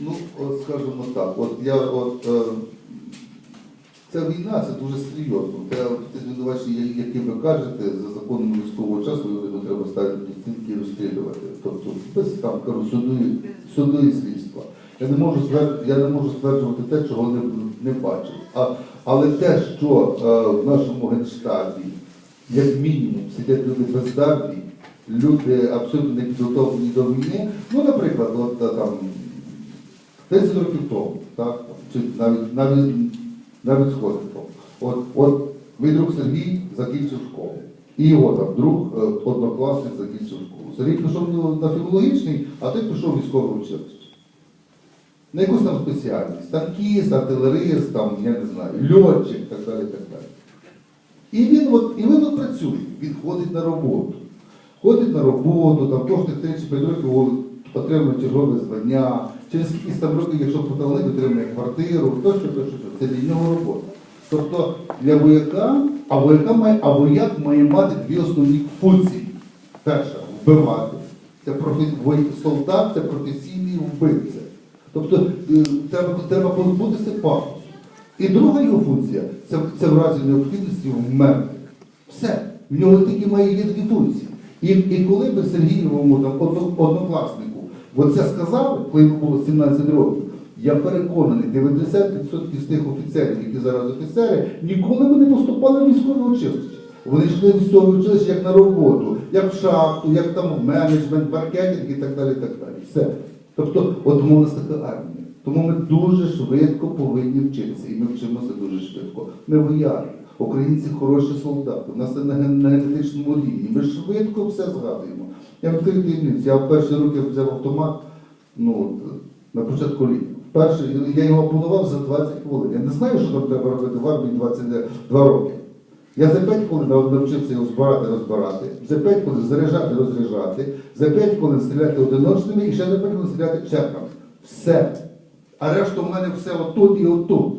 Ну, от скажімо так, от я от е, ця війна це дуже серйозно. Те, звинувачення, які ви кажете, за законом військового часу його треба ставити до стінки і розстрілювати. Тобто без там кажу, суду, слідства. Я не можу стверджувати, я не можу стверджувати те, чого не, не бачив. А, але те, що е, в нашому генштабі, як мінімум, сидять люди бездарні, люди абсолютно не підготовлені до війни. Ну, наприклад, от е, там 10 років тому, так, чи навіть навіть навіть сходи тому. От, от мій друг Сергій закінчив школу. І його там друг, е, однокласник закінчив школу. Сергій пішов на- філологічний, а той пішов військове училище. На якусь там спеціальність. Танкіст, артилерист, там, я не знаю, льотчик, так далі, так далі. І він от, і він працює, він ходить на роботу. Ходить на роботу, там кожних 35 років отримує чергове звання, через якісь там років, якщо поталник, отримує квартиру, тощо, тощо, тощо. Це для нього робота. Тобто для вояка, а вояка має, а вояк має мати дві основні функції. Перша вбивати. Це профі... солдат це професійний вбивця. Тобто е, треба, треба позбутися пафосу. І друга його функція це, це в разі необхідності вмерти. Все. В нього тільки має є дві функції. І, і коли би Сергієвому там, одно- однокласнику оце сказали, коли йому було 17 років, я переконаний, 90% з тих офіцерів, які зараз офіцери, ніколи би не поступали в військове училище. Вони йшли в військове училище як на роботу, як в шахту, як там в менеджмент, маркетинг і так далі. так далі. Все. Тобто, от тому нас така армія. Тому ми дуже швидко повинні вчитися, і ми вчимося дуже швидко. Ми вояки, українці хороші солдати. У нас це на ген- генетичному рівні. Ми швидко все згадуємо. Я відкрию таємницю. Я в перші роки взяв автомат ну, на початку літа. Вперше я його опанував за 20 хвилин. Я не знаю, що там треба робити в армії 22 роки. Я за 5 хвилин навчився його збирати, розбирати, за 5 хвилин заряджати, розряджати, за 5 хвилин стріляти одиночними і ще за 5 хвилин стріляти чеками. Все. А решта в мене все отут і отут.